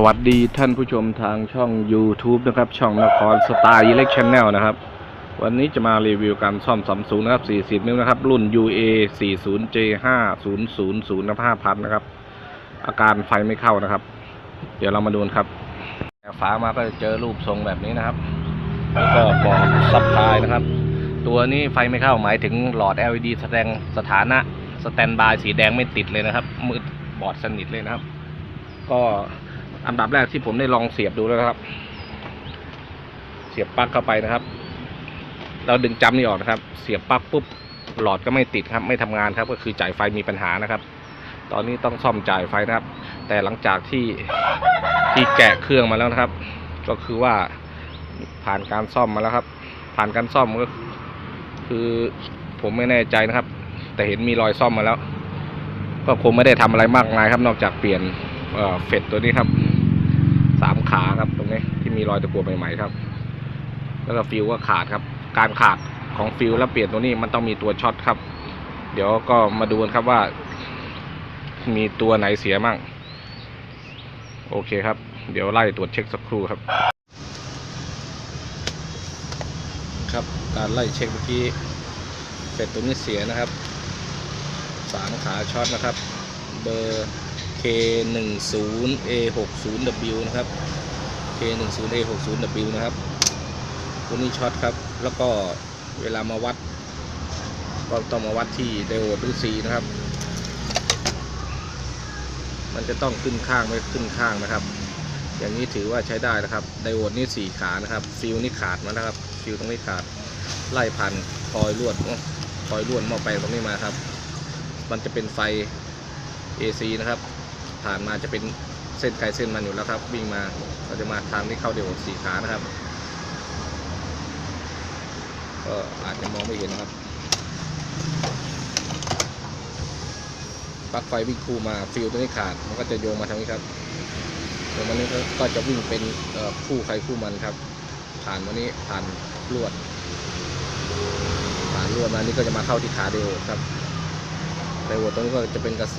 สวัสดีท่านผู้ชมทางช่อง YouTube นะครับ ช่องนครสไตล์อิเล็กชันแนลนะครับ วันนี้จะมารีวิวการซ่อมซัมซุงนะครับ 40 นิ้วนะครับ รุ่น UA 40 J 5 0 0 0นะ5,000 นะครับ อาการไฟไม่เข้านะครับ เดี๋ยวเรามาดูนครับฝามาก็จะเจอรูปทรงแบบนี้นะครับ แล้วก็บอกซับพลายนะครับ ตัวนี้ไฟไม่เข้าหมายถึงหลอด LED แสดงสถานะสแตนบายสีแดงไม่ติดเลยนะครับมืดบอดสนิทเลยนะครับ ก็ อันดับแรกที่ผมได้ลองเสียบดูแล้วนะครับ เสียบปลั๊กเข้าไปนะครับ เราดึงจำนี่ออกนะครับ เสียบปลั๊กปุ๊บหลอดก็ไม่ติดครับ ไม่ทำงานครับ ก็คือจ่ายไฟมีปัญหานะครับ ตอนนี้ต้องซ่อมจ่ายไฟนะครับ แต่หลังจากที่ที่แกะเครื่องมาแล้วนะครับ ก็คือว่าผ่านการซ่อมมาแล้วครับ ผ่านการซ่อมก็คือผมไม่แน่ใจนะครับ แต่เห็นมีรอยซ่อมมาแล้ว ก็คงไม่ได้ทำอะไรมากมายครับ นอกจากเปลี่ยนเเฟดตัวนี้ครับ สามขาครับตรงนี้ที่มีรอยตะกั่วใหม่ๆครับ แล้วก็ฟิวก็ขาดครับ การขาดของฟิวแล้วเปลี่ยนตัวนี้มันต้องมีตัวช็อตครับ เดี๋ยวก็มาดูกันครับว่า มีตัวไหนเสียมั่งโอเคครับ เดี๋ยวไล่ตรวจเช็คสักครู่ครับ ครับการไล่เช็คเมื่อกี้เฟดตัวนี้เสียนะครับสามขาช็อตนะครับ เบอร์ K 1 0 A 6 0 W นะครับ K 1 0 A 6 0 W นะครับ ตัวนี้ช็อตครับ แล้วก็เวลามาวัด ก็ต้องมาวัดที่ไดโอดหรือ C นะครับ มันจะต้องขึ้นข้างไม่ขึ้นข้างนะครับ อย่างนี้ถือว่าใช้ได้นะครับ ไดโอดนี่สี่ขานะครับ ฟิวนี่ขาดมานะครับ ฟิวตรงนี้ขาด ไล่พันคอยลวดคอยลวดหม้อแปตรงนี้มาครับ มันจะเป็นไฟ AC นะครับ ผ่านมาจะเป็นเส้นไกลเส้นมันอยู่แล้วครับ วิ่งมาเราจะมาทางที่เข้าเดี่ยวสี่ขานะครับ ก็อาจจะมองไม่เห็นนะครับปลั๊กไฟวิ่งคู่มาฟิวตัวนี้ขาดมันก็จะโยงมาทางนี้ครับโยงมานี้ก็จะวิ่งเป็นคู่ใครคู่มันครับ ผ่านวันนี้ผ่านลวด ผ่านลวดมานี่ก็จะมาเข้าที่ขาเดียวครับไดโหวตรงนี้ก็จะเป็นกระแส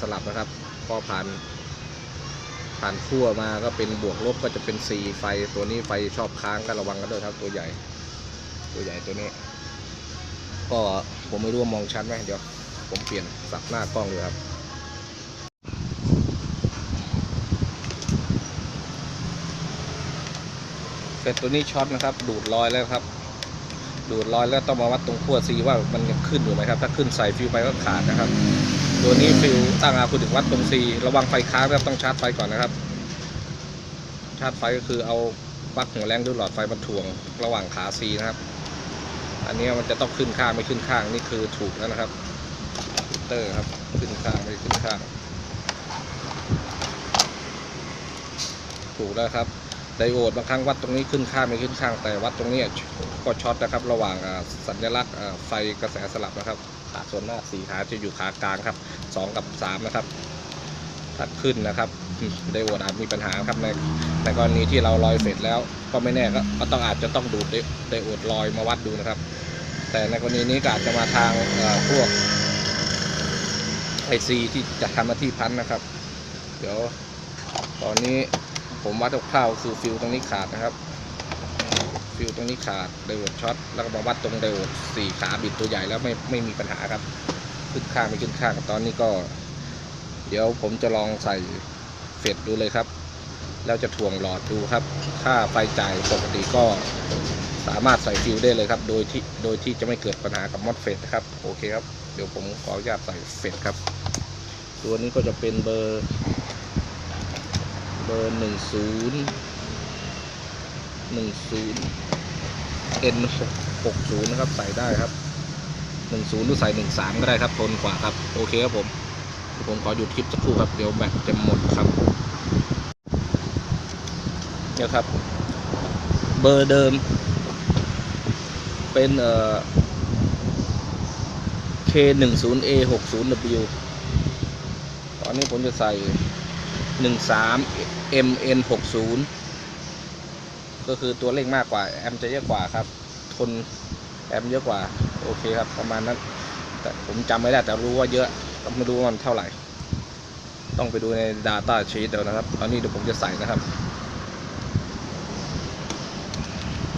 สลับนะครับ พอผ่าน ผ่านขั้วมาก็เป็นบวกลบก็จะเป็น C ไฟตัวนี้ไฟชอบค้างก็ระวังกันด้วยครับ ตัวใหญ่ ตัวใหญ่ตัวนี้ ก็ผมไม่รู้ว่ามองชัดไหมเดี๋ยว ผมเปลี่ยนสับหน้ากล้องเลยครับเสร็จตัวนี้ช็อตนะครับ ดูดรอยแล้วครับ ดูดรอยแล้วต้องมาวัดตรงขั้วซีว่ามันยังขึ้นอยู่ไหมครับ ถ้าขึ้นใส่ฟิวไปก็ขาดนะครับ ตัวนี้ฟิวตั้งอาคุณถึงวัดตรงซีระวังไฟค้างนะครับต้องชาร์จไฟก่อนนะครับ ชาร์จไฟก็คือเอาปลั๊กหัวแรงด้วยหลอดไฟบรรถ่วงระหว่างขาซีนะครับ อันนี้มันจะต้องขึ้นข้างไม่ขึ้นข้างนี่คือถูกแล้วนะครับฟิเตอร์ครับขึ้นข้างไม่ขึ้นข้าง ถูกแล้วครับไดโอดบางครั้งวัดตรงนี้ขึ้นข้างไม่ขึ้นข้างแต่วัดตรงนี้ก็ช็อตนะครับ ระหว่างสัญลักษณ์ไฟกระแสสลับนะครับ ขาส่วนหน้าสี่ขาจะอยู่ขากลางครับสองกับสามนะครับถ้าขึ้นนะครับไดโอดอาจมีปัญหาครับในในกรณีที่เราลอยเสร็จแล้วก็ไม่แน่ก็ก็ต้องอาจจะต้องดูดไดโอดลอยมาวัดดูนะครับ แต่ในกรณีนี้ก็อาจจะมาทางพวกไอซีที่จะทำหน้าที่พันนะครับ เดี๋ยวตอนนี้ผมวัดคร่าวๆคือฟิวตรงนี้ขาดนะครับ ฟิวตรงนี้ขาดไดโอดช็อตแล้วก็มาวัดตรงไดโอดสี่ขาบิดตัวใหญ่แล้วไม่ไม่มีปัญหาครับ ขึ้นข้างไม่ขึ้นข้างตอนนี้ก็ เดี๋ยวผมจะลองใส่เฟดดูเลยครับ แล้วจะถ่วงหลอดดูครับถ้าไฟจ่ายปกติก็สามารถใส่ฟิวได้เลยครับ โดยที่โดยที่จะไม่เกิดปัญหากับมอดเฟดนะครับ โอเคครับ เดี๋ยวผมขออนุญาตใส่เฟดครับ ตัวนี้ก็จะเป็นเบอร์ เบอร์หนึ่งศูนย์ หนึ่งศูนย์ N หกศูนย์นะครับใส่ได้ครับหนึ่งศูนย์หรือใส่หนึ่งสามก็ได้ครับทนกว่าครับ โอเคครับผมผมขอหยุดคลิปสักครู่ครับเดี๋ยวแบตจะหมดครับเนี่ยครับ เบอร์เดิม เป็นเอ่อ K หนึ่งศูนย์ A หกศูนย์ W ตอนนี้ผมจะใส่หนึ่งสาม MN ห ก็คือตัวเลขมากกว่าแอมจะเยอะกว่าครับ ทนแอมเยอะกว่า โอเคครับ ประมาณนั้น แต่ผมจำไม่ได้แต่รู้ว่าเยอะก็ไม่รู้ว่ามันเท่าไหร่ ต้องไปดูใน Data Sheet เดี๋ยวนะครับตอนนี้เดี๋ยวผมจะใส่นะครับ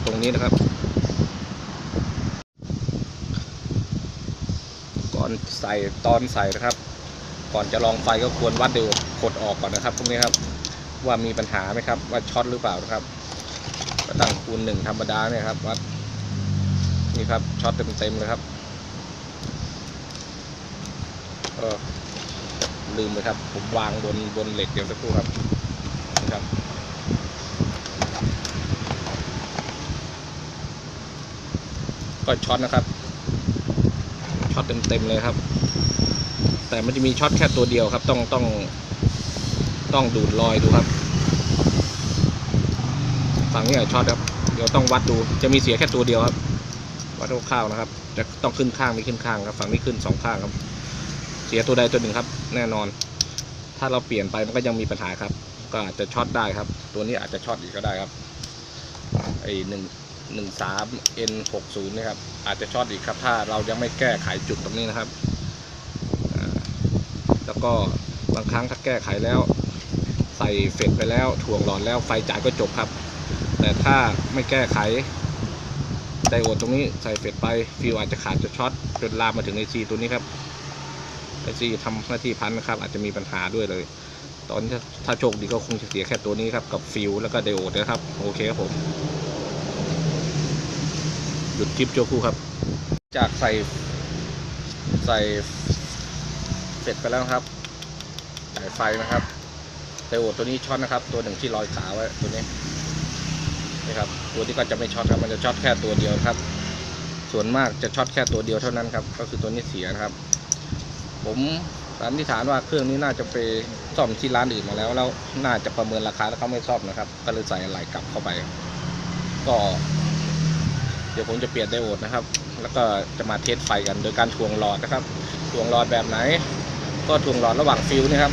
ตรงนี้นะครับ ก่อนใส่ตอนใส่นะครับ ก่อนจะลองไฟก็ควรวัดดูกดออกก่อนนะครับพวกนี้ครับ ว่ามีปัญหาไหมครับ ว่าช็อตหรือเปล่านะครับ ก็ตั้งคูณหนึ่งธรรมดาเนี่ยครับวัดนี่ครับช็อตเต็มๆเลยครับเออลืมเลยครับ ผมวางบนบนเหล็กเดี๋ยวสักครู่ครับนี่ครับก็ช็อตนะครับช็อตเต็มๆเลยครับ แต่มันจะมีช็อตแค่ตัวเดียวครับ ต้องต้องต้องดูดรอยดูครับ ฝั่งนี้อะช็อตครับเดี๋ยวต้องวัดดูจะมีเสียแค่ตัวเดียวครับ วัดคร่าวๆนะครับ จะต้องขึ้นข้างไม่ขึ้นข้างครับ ฝั่งนี้ขึ้นสองข้างครับ เสียตัวใดตัวหนึ่งครับ แน่นอน ถ้าเราเปลี่ยนไปมันก็ยังมีปัญหาครับ ก็อาจจะช็อตได้ครับ ตัวนี้อาจจะช็อตอีกก็ได้ครับไอหนึ่งหนึ่งสาม N หกศูนย์นะครับ อาจจะช็อตอีกครับ ถ้าเรายังไม่แก้ไขจุดตรงนี้นะครับแล้วก็บางครั้งถ้าแก้ไขแล้ว ใส่เฟดไปแล้วถ่วงหลอดแล้วไฟจ่ายก็จบครับ แต่ถ้าไม่แก้ไขไดโอดตรงนี้ใส่เฟดไปฟิวอาจจะขาดจะช็อตจนลามมาถึงไอซีตัวนี้ครับไอซีทำหน้าที่พันนะครับ อาจจะมีปัญหาด้วยเลย ตอนนี้ถ้าโชคดีก็คงจะเสียแค่ตัวนี้ครับ กับฟิวแล้วก็ไดโอดนะครับ โอเคครับผม หยุดคลิปโจคู่ครับ จากใส่ใส่เสร็จไปแล้วครับจ่ายไฟนะครับไดโอดตัวนี้ช็อตนะครับ ตัวหนึ่งที่ลอยขาไว้ตัวนี้ นี่ครับ ตัวที่ก็จะไม่ช็อตครับ มันจะช็อตแค่ตัวเดียวครับ ส่วนมากจะช็อตแค่ตัวเดียวเท่านั้นครับ ก็คือตัวนี้เสียนะครับ ผมสันนิษฐานว่าเครื่องนี้น่าจะไปซ่อมที่ร้านอื่นมาแล้ว แล้วน่าจะประเมินราคาแล้วเขาไม่ซ่อมนะครับ ก็เลยใส่อะไรกลับเข้าไป ก็ เดี๋ยวผมจะเปลี่ยนไดโอดนะครับ แล้วก็จะมาเทสไฟกันโดยการถ่วงหลอดนะครับถ่วงหลอดแบบไหน ก็ถ่วงหลอดระหว่างฟิวนะครับ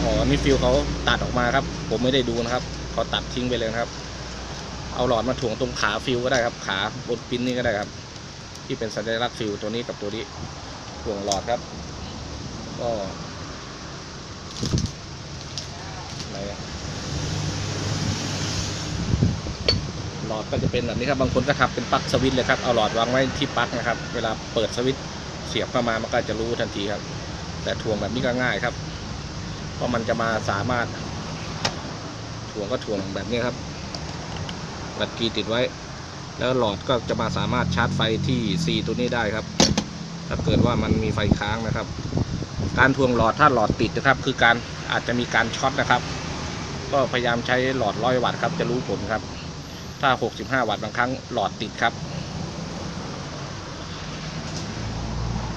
อ๋อนี่ฟิวเขาตัดออกมาครับ ผมไม่ได้ดูนะครับเขาตัดทิ้งไปเลยครับ เอาหลอดมาถ่วงตรงขาฟิวก็ได้ครับ ขาบนปิ้นนี่ก็ได้ครับ ที่เป็นสัญลักษณ์ฟิวตัวนี้กับตัวนี้ถ่วงหลอดครับ ก็ไหนอะหลอดก็จะเป็นแบบนี้ครับ บางคนก็ทำเป็นปลั๊กสวิตช์เลยครับ เอาหลอดวางไว้ที่ปลั๊กนะครับ เวลาเปิดสวิตช์เสียบเข้ามามันก็จะรู้ทันทีครับ แต่ถ่วงแบบนี้ก็ง่ายครับ เพราะมันจะมาสามารถถ่วงก็ถ่วงแบบนี้ครับ บัตรกีติดไว้ แล้วหลอดก็จะมาสามารถชาร์จไฟที่ C ตัวนี้ได้ครับ ถ้าเกิดว่ามันมีไฟค้างนะครับ การทวงหลอดถ้าหลอดติดนะครับ คือการอาจจะมีการช็อตนะครับ ก็พยายามใช้หลอดร้อยวัตต์ครับจะรู้ผลครับ ถ้า 65 วัตต์บางครั้งหลอดติดครับ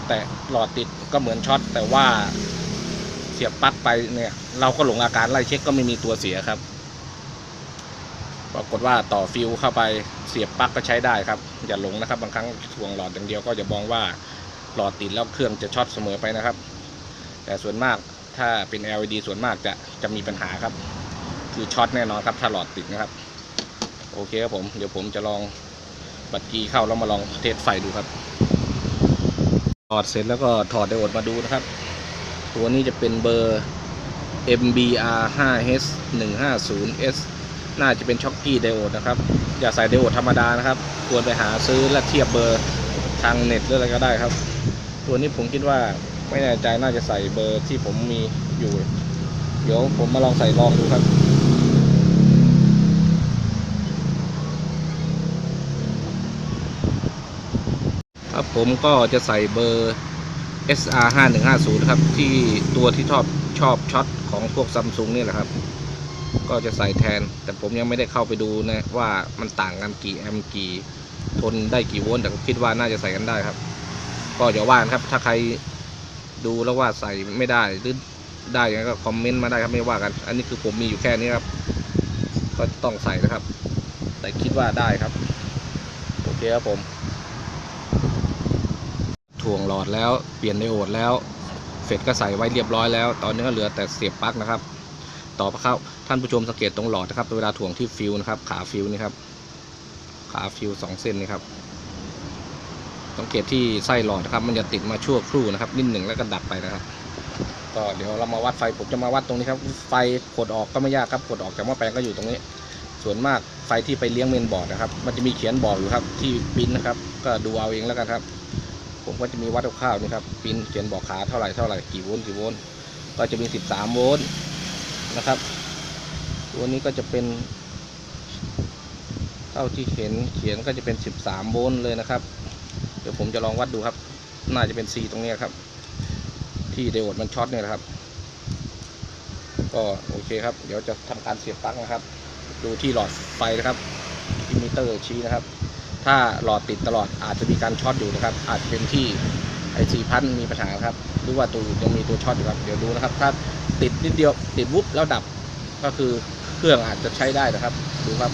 แต่หลอดติดก็เหมือนช็อตแต่ว่าเสียบปลั๊กไปเนี่ยเราก็หลงอาการไล่เช็คก็ไม่มีตัวเสียครับ ปรากฏว่าต่อฟิวเข้าไปเสียบปลั๊กก็ใช้ได้ครับ อย่าหลงนะครับ บางครั้งถ่วงหลอดอย่างเดียวก็อย่ามองว่าหลอดติดแล้วเครื่องจะช็อตเสมอไปนะครับ แต่ส่วนมากถ้าเป็น LED ส่วนมากจะจะมีปัญหาครับ คือช็อตแน่นอนครับถ้าหลอดติดนะครับ โอเคครับผมเดี๋ยวผมจะลองบัตรกีเข้าแล้วมาลองเทสไฟดูครับถอดเสร็จแล้วก็ถอดไดโอดมาดูนะครับ ตัวนี้จะเป็นเบอร์ MBR 5H 150S น่าจะเป็นช็อกกี้ไดโอดนะครับ อย่าใส่ไดโอดธรรมดานะครับควรไปหาซื้อและเทียบเบอร์ทางเน็ตหรืออะไรก็ได้ครับ ตัวนี้ผมคิดว่าไม่แน่ใจน่าจะใส่เบอร์ที่ผมมีอยู่ เดี๋ยวผมมาลองใส่ลองดูครับครับผมก็จะใส่เบอร์ SR 5150ครับ ที่ตัวที่ชอบชอบช็อตของพวกซัมซุงนี่แหละครับ ก็จะใส่แทน แต่ผมยังไม่ได้เข้าไปดูนะว่ามันต่างกันกี่แอมป์กี่ทนได้กี่โวลต์แต่คิดว่าน่าจะใส่กันได้ครับ ก็อย่าว่านครับ ถ้าใครดูแล้วว่าใส่ไม่ได้หรือได้ยังก็คอมเมนต์มาได้ครับไม่ว่ากัน อันนี้คือผมมีอยู่แค่นี้ครับ ก็ต้องใส่นะครับ แต่คิดว่าได้ครับโอเคครับผมถ่วงหลอดแล้วเปลี่ยนไดโอดแล้วเฟดก็ใส่ไว้เรียบร้อยแล้ว ตอนนี้ก็เหลือแต่เสียบปลั๊กนะครับ ต่อไปครับท่านผู้ชมสังเกตตรงหลอดนะครับเวลาถ่วงที่ฟิวนะครับ ขาฟิวนี่ครับ ขาฟิวสองเส้นนี่ครับ สังเกตที่ไส้หลอดนะครับ มันจะติดมาชั่วครู่นะครับ นิดหนึ่งแล้วก็ดับไปนะครับ ก็เดี๋ยวเรามาวัดไฟผมจะมาวัดตรงนี้ครับ ไฟกดออกก็ไม่ยากครับกดออกจากหม้อแปลงก็อยู่ตรงนี้ ส่วนมากไฟที่ไปเลี้ยงเมนบอร์ดนะครับ มันจะมีเขียนบอกอยู่ครับ ที่ปิ้นนะครับ ก็ดูเอาเองแล้วกันครับผมก็จะมีวัดคร่าวๆนี่ครับปิ้นเขียนบอกขาเท่าไหร่เท่าไหร่กี่โวลต์กี่โวลต์ก็จะมี 13 โวลต์ นะครับ ตัวนี้ก็จะเป็น เท่าที่เห็นเขียนก็จะเป็น 13 โวลต์เลยนะครับ เดี๋ยวผมจะลองวัดดูครับ น่าจะเป็น C ตรงนี้ครับ ที่ไดโอดมันช็อตเนี่ยนะครับ ก็โอเคครับ เดี๋ยวจะทำการเสียบปลั๊กนะครับ ดูที่หลอดไฟนะครับที่มิเตอร์ชี้นะครับ ถ้าหลอดติดตลอดอาจจะมีการช็อตอยู่นะครับ อาจเป็นที่ ไอซีพันมีปัญหาครับหรือว่าตัวยังมีตัวช็อตอยู่ครับเดี๋ยวดูนะครับ ถ้าติดนิดเดียวติดวุบแล้วดับก็คือเครื่องอาจจะใช้ได้นะครับ ดูครับ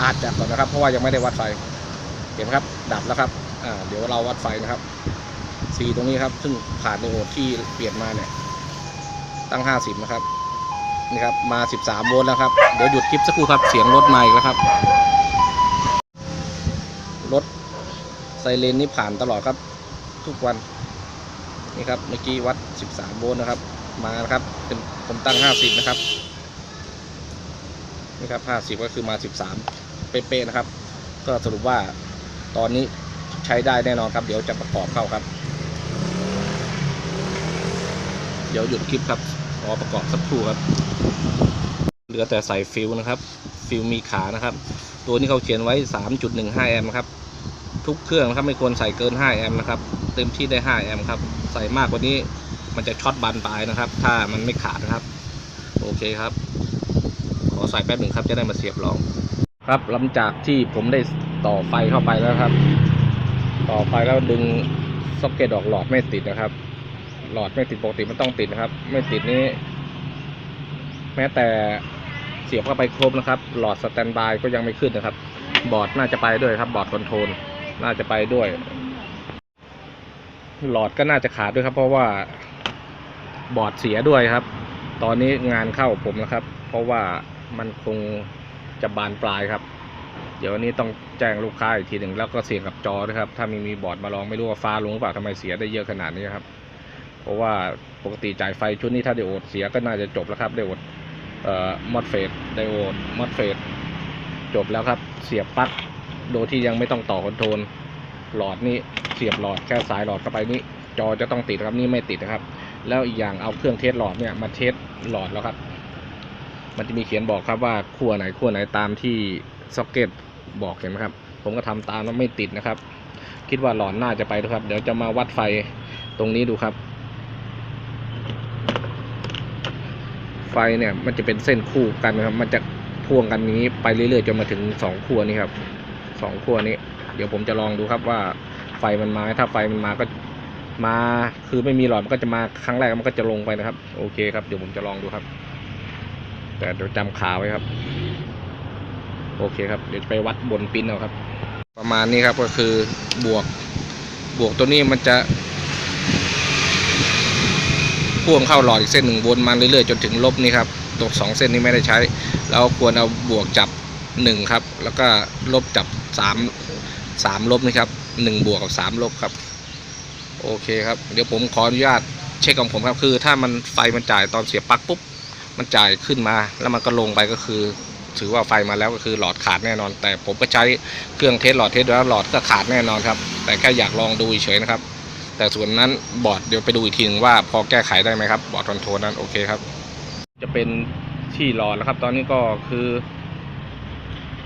อาจจะก่อนนะครับ เพราะว่ายังไม่ได้วัดไฟเห็นไหมครับดับแล้วครับอ่าเดี๋ยวเราวัดไฟนะครับสีตรงนี้ครับ ซึ่งผ่านในโหมดที่เปลี่ยนมาเนี่ย ตั้ง 50 นะครับนี่ครับมา 13 โวลต์แล้วครับ เดี๋ยวหยุดคลิปสักครู่ครับ เสียงรถมาอีกแล้วครับ รถไซเรนนี่ผ่านตลอดครับ ทุกวัน นี่ครับเมื่อกี้วัด 13 โวลต์นะครับ มานะครับเป็นผมตั้ง 50 นะครับนี่ครับ 50 ก็คือมา 13 เป๊ะๆนะครับ ก็สรุปว่าตอนนี้ใช้ได้แน่นอนครับ เดี๋ยวจะประกอบเข้าครับ เดี๋ยวหยุดคลิปครับขอประกอบสักครู่ครับ เหลือแต่ใส่ฟิลนะครับ ฟิลมีขานะครับ ตัวนี้เขาเขียนไว้ 3.15 แอมป์ครับ ทุกเครื่องนะครับไม่ควรใส่เกิน 5 แอมป์นะครับ เต็มที่ได้ 5 แอมป์ครับ ใส่มากกว่านี้ มันจะช็อตบานปลายนะครับ ถ้ามันไม่ขาดนะครับ โอเคครับ ขอใส่แป๊บหนึ่งครับจะได้มาเสียบลอง ครับหลังจากที่ผมได้ต่อไฟเข้าไปแล้วครับ ต่อไฟแล้วดึงซ็อกเก็ตออกหลอดไม่ติดนะครับ หลอดไม่ติดปกติมันต้องติดนะครับ ไม่ติดนี้ แม้แต่เสียบเข้าไปครบนะครับ หลอดสแตนบายก็ยังไม่ขึ้นนะครับ บอร์ดน่าจะไปด้วยครับ บอร์ดคอนโทรลน่าจะไปด้วย หลอดก็น่าจะขาดด้วยครับ เพราะว่าบอร์ดเสียด้วยครับ ตอนนี้งานเข้าผมนะครับ เพราะว่ามันคงจะบานปลายครับ เดี๋ยววันนี้ต้องแจ้งลูกค้าอีกทีหนึ่งแล้วก็เสียงกับจอด้วยครับ ถ้ามีมีบอร์ดมาลองไม่รู้ว่าฟ้าลงหรือเปล่าทำไมเสียได้เยอะขนาดนี้ครับ เพราะว่าปกติจ่ายไฟชุดนี้ถ้าไดโอดเสียก็น่าจะจบแล้วครับไดโอดเอ่อมอดเฟสไดโอดมอดเฟสจบแล้วครับ เสียบปลั๊กโดยที่ยังไม่ต้องต่อคอนโทรล หลอดนี่เสียบหลอดแค่สายหลอดเข้าไปนี่จอจะต้องติดนะครับนี่ไม่ติดนะครับ แล้วอีกอย่างเอาเครื่องเทสหลอดเนี่ยมาเทสหลอดแล้วครับ มันจะมีเขียนบอกครับว่าขั้วไหนขั้วไหนตามที่ซ็อกเก็ตบอกเห็นไหมครับ ผมก็ทำตามแล้วไม่ติดนะครับ คิดว่าหลอดน่าจะไปนะครับ เดี๋ยวจะมาวัดไฟตรงนี้ดูครับ ไฟเนี่ยมันจะเป็นเส้นคู่กันนะครับ มันจะพ่วงกันนี้ไปเรื่อยๆจนมาถึงสองขั้วนี้ครับสองขั้วนี้ เดี๋ยวผมจะลองดูครับว่าไฟมันมาถ้าไฟมันมาก็มาคือไม่มีหลอดมันก็จะมาครั้งแรกมันก็จะลงไปนะครับ โอเคครับเดี๋ยวผมจะลองดูครับ แต่เดี๋ยวจำขาไว้ครับ โอเคครับ เดี๋ยวไปวัดบนปิ้นเอาครับ ประมาณนี้ครับก็คือบวกบวกตัวนี้มันจะพ่วงเข้าหลอดอีกเส้นหนึ่งวนมาเรื่อยๆจนถึงลบนี่ครับตัวสองเส้นนี้ไม่ได้ใช้เราควรเอาบวกจับหนึ่งครับ แล้วก็ลบจับสาม สามลบนี่ครับหนึ่งบวกกับสามลบครับ โอเคครับ เดี๋ยวผมขออนุญาตเช็คของผมครับ คือถ้ามันไฟมันจ่ายตอนเสียบปลั๊กปุ๊บ มันจ่ายขึ้นมา แล้วมันก็ลงไปก็คือ ถือว่าไฟมาแล้วก็คือหลอดขาดแน่นอน แต่ผมก็ใช้เครื่องเทสหลอดเทสแล้วหลอดก็ขาดแน่นอนครับ แต่แค่อยากลองดูเฉยนะครับ แต่ส่วนนั้นบอร์ดเดี๋ยวไปดูอีกทีหนึงว่าพอแก้ไขได้ไหมครับ บอร์ดคอนโทรลนั้นโอเคครับ จะเป็นที่หลอดแล้วครับ ตอนนี้ก็คือ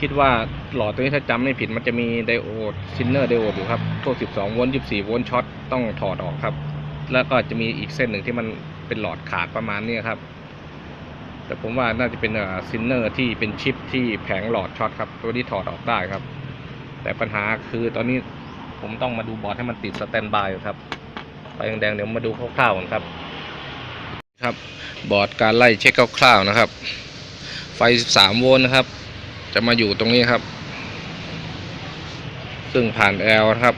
คิดว่าหลอดตัวนี้ถ้าจำไม่ผิดมันจะมีไดโอดซินเนอร์ไดโอดอยู่ครับพวก 12 โวลต์ 24 โวลต์ช็อตต้องถอดออกครับ แล้วก็จะมีอีกเส้นหนึ่งที่มันเป็นหลอดขาดประมาณนี้ครับ แต่ผมว่าน่าจะเป็นซินเนอร์ที่เป็นชิปที่แผงหลอดช็อตครับตัวนี้ถอดออกได้ครับ แต่ปัญหาคือตอนนี้ผมต้องมาดูบอร์ดให้มันติดสแตนบายครับไฟแดงๆเดี๋ยวมาดูคร่าวๆก่อนครับ ครับ บอร์ดการไล่เช็คคร่าวๆนะครับ ไฟ 13 โวลต์นะครับ จะมาอยู่ตรงนี้ครับ ซึ่งผ่าน L นะครับ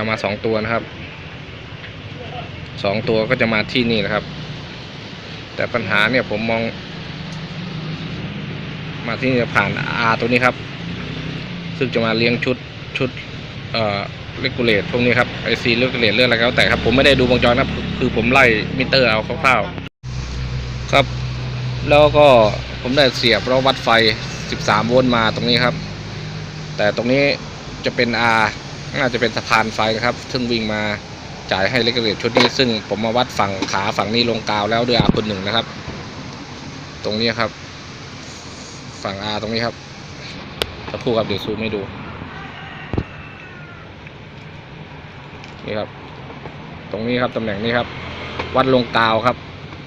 L มา2ตัวนะครับ2ตัวก็จะมาที่นี่นะครับ แต่ปัญหาเนี่ยผมมอง มาที่นี่จะผ่าน R ตัวนี้ครับ ซึ่งจะมาเลี้ยงชุดชุดเอ่อเลกูเลตพวกนี้ครับไอซีเลกูเลตเรื่องอะไรก็แล้วแต่ครับ ผมไม่ได้ดูวงจรนะคือผมไล่มิเตอร์เอาคร่าวๆครับ แล้วก็ผมได้เสียบแล้ววัดไฟ 13 โวลต์มาตรงนี้ครับ แต่ตรงนี้จะเป็น R น่าจะเป็นสะพานไฟนะครับ ซึ่งวิ่งมาจ่ายให้เล็กเกตชุดนี้ ซึ่งผมมาวัดฝั่งขาฝั่งนี้ลงกาวแล้วด้วย R คนหนึ่งนะครับ ตรงนี้ครับ ฝั่ง R ตรงนี้ครับสักครู่ครับเดี๋ยวซูมให้ดู นี่ครับ ตรงนี้ครับตำแหน่งนี้ครับ วัดลงกาวครับ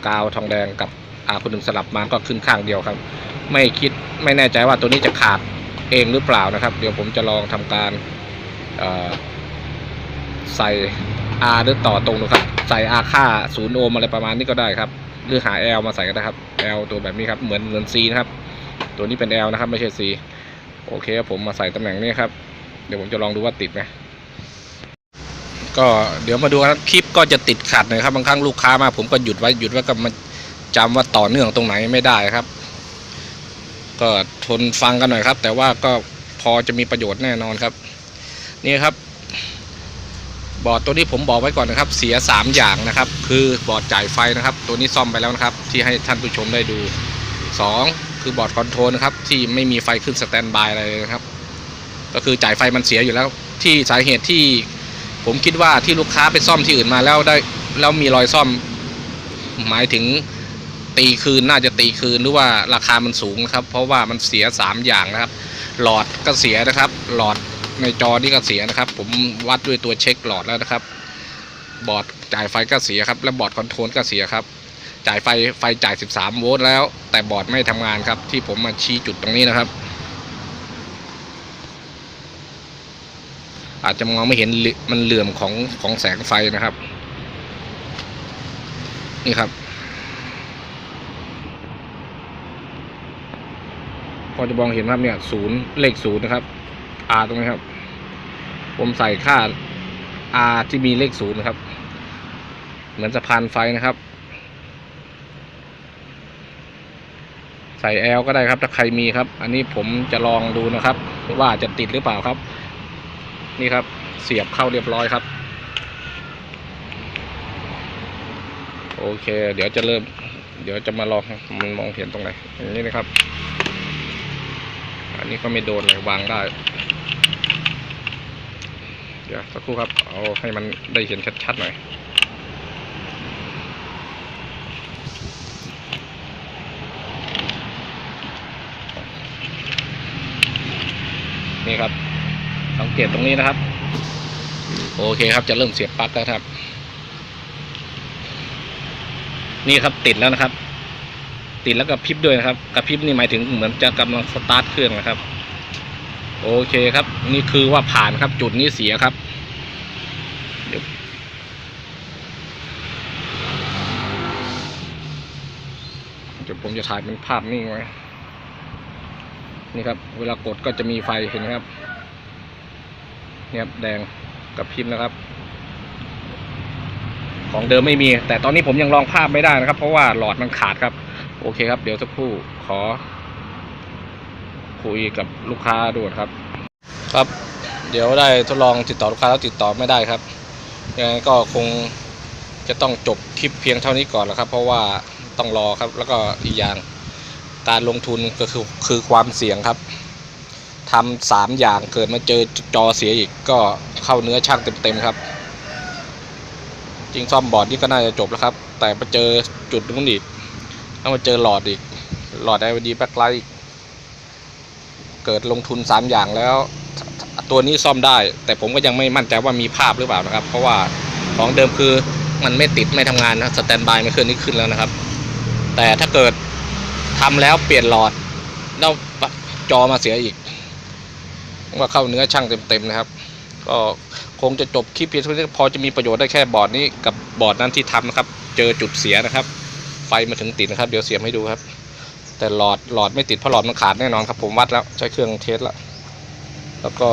กาวทองแดงกับอาคนหนึ่งสลับมาก็ขึ้นข้างเดียวครับ ไม่คิดไม่แน่ใจว่าตัวนี้จะขาดเองหรือเปล่านะครับ เดี๋ยวผมจะลองทำการเอ่อใส่ R หรือต่อตรงดูครับ ใส่ R ค่าศูนย์โอห์มอะไรประมาณนี้ก็ได้ครับ หรือหา L มาใส่ก็ได้ครับ L ตัวแบบนี้ครับเหมือนเหมือน C นะครับ ตัวนี้เป็น L นะครับ ไม่ใช่ C โอเคครับผมมาใส่ตำแหน่งนี้ครับ เดี๋ยวผมจะลองดูว่าติดไหมก็เดี๋ยวมาดูครับคลิปก็จะติดขัดนะครับบางครั้งลูกค้ามา ผมก็หยุดไว้หยุดไว้ก็มาจำว่าต่อเนื่องตรงไหนไม่ได้ครับ ก็ทนฟังกันหน่อยครับ แต่ว่าก็พอจะมีประโยชน์แน่นอนครับ นี่ครับ บอร์ดตัวนี้ผมบอกไว้ก่อนนะครับ เสีย 3 อย่างนะครับ คือบอร์ดจ่ายไฟนะครับ ตัวนี้ซ่อมไปแล้วนะครับ ที่ให้ท่านผู้ชมได้ดู 2 คือบอร์ดคอนโทรลนะครับ ที่ไม่มีไฟขึ้นสแตนบายอะไรเลยนะครับ ก็คือจ่ายไฟมันเสียอยู่แล้ว ที่สาเหตุที่ผมคิดว่าที่ลูกค้าไปซ่อมที่อื่นมาแล้วได้แล้วมีรอยซ่อมหมายถึง ตีคืนน่าจะตีคืนหรือว่าราคามันสูงนะครับ เพราะว่ามันเสีย 3 อย่างนะครับ หลอดก็เสียนะครับ หลอดในจอนี่ก็เสียนะครับ ผมวัดด้วยตัวเช็คหลอดแล้วนะครับ บอร์ดจ่ายไฟก็เสียครับ และบอร์ดคอนโทรลก็เสียครับ จ่ายไฟไฟจ่าย 13 โวลต์แล้ว แต่บอร์ดไม่ทำงานครับ ที่ผมมาชี้จุดตรงนี้นะครับ อาจจะมองไม่เห็นมันเหลื่อมของของแสงไฟนะครับ นี่ครับ พอจะมองเห็นครับเนี่ยศูนย์เลขศูนย์นะครับ R ตรงนี้ครับ ผมใส่ค่า R ที่มีเลขศูนย์นะครับ เหมือนสะพานไฟนะครับ ใส่ L ก็ได้ครับ ถ้าใครมีครับ อันนี้ผมจะลองดูนะครับ ว่าจะติดหรือเปล่าครับ นี่ครับเสียบเข้าเรียบร้อยครับ โอเค เดี๋ยวจะเริ่ม เดี๋ยวจะมาลองมันมองเห็นตรงไหนอย่างนี้นะครับ นนี้ก็ไม่โดนเลยวางได้ เดี๋ยวสักครู่ครับ เอาให้มันได้เห็นชัดๆหน่อยนี่ครับ สังเกตตรงนี้นะครับ โอเคครับจะเริ่มเสียบปลั๊กแล้วครับ นี่ครับติดแล้วนะครับ ติดแล้วกับพริบด้วยนะครับกระพริบนี่หมายถึงเหมือนจะกำลังสตาร์ทเครื่องนะครับ โอเคครับ นี่คือว่าผ่านครับจุดนี้เสียครับเดี๋ยวผมจะถ่ายเป็นภาพนิ่งไว้นี่ครับ เวลากดก็จะมีไฟเห็นไหมครับเนี่ยครับแดงกับพริบนะครับ ของเดิมไม่มี แต่ตอนนี้ผมยังลองภาพไม่ได้นะครับ เพราะว่าหลอดมันขาดครับ โอเคครับ เดี๋ยวสักครู่ขอ คุยกับลูกค้าดูก่อนครับ ครับ เดี๋ยวได้ทดลองติดต่อลูกค้าแล้วติดต่อไม่ได้ครับยังไงก็คงจะต้องจบคลิปเพียงเท่านี้ก่อนแล้วครับ เพราะว่าต้องรอครับ แล้วก็อีกอย่างการลงทุนก็คือคือความเสี่ยงครับทำสามอย่างเกิดมาเจอจอเสียอีกก็เข้าเนื้อช่างเต็มๆครับจริงซ่อมบอร์ดนี่ก็น่าจะจบแล้วครับ แต่ไปเจอจุดนู้นอีก ต้องมาเจอหลอดอีก หลอด LED แบ็คไลท์เกิดลงทุน 3 อย่างแล้ว ตัวนี้ซ่อมได้ แต่ผมก็ยังไม่มั่นใจว่ามีภาพหรือเปล่านะครับ เพราะว่าของเดิมคือมันไม่ติดไม่ทำงานนะสแตนบายไม่เคลื่อนนี่ขึ้นแล้วนะครับ แต่ถ้าเกิดทำแล้วเปลี่ยนหลอดแล้วจอมาเสียอีกว่าเข้าเนื้อช่างเต็มๆนะครับ ก็คงจะจบคลิปเพียงเท่านี้พอจะมีประโยชน์ได้แค่บอร์ดนี้กับบอร์ดนั้นที่ทำนะครับ เจอจุดเสียนะครับ ไฟมาถึงติดนะครับ เดี๋ยวเสียบให้ดูครับ แต่หลอดหลอดไม่ติดเพราะหลอดมันขาดแน่นอนครับ ผมวัดแล้วใช้เครื่องเทสแล้วแล้วก็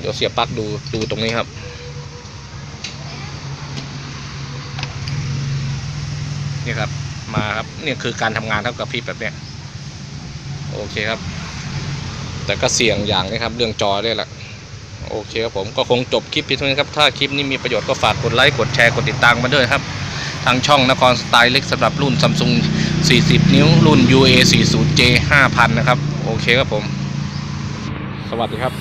เดี๋ยวเสียบปลั๊กดูดูตรงนี้ครับนี่ครับมาครับนี่คือการทำงานเท่ากับพริบแบบเนี้ยโอเคครับ แต่ก็เสี่ยงอย่างนี้ครับ เรื่องจอด้วยแหละโอเคครับผมก็คงจบคลิปเพียงเท่านี้ครับ ถ้าคลิปนี้มีประโยชน์ก็ฝากกดไลค์กดแชร์กดติดตามมาด้วยครับ ทางช่องนครสไตล์เล็กสำหรับรุ่น Samsung 40 นิ้ว รุ่น UA 40J 5000 นะครับ โอเคครับผม สวัสดีครับ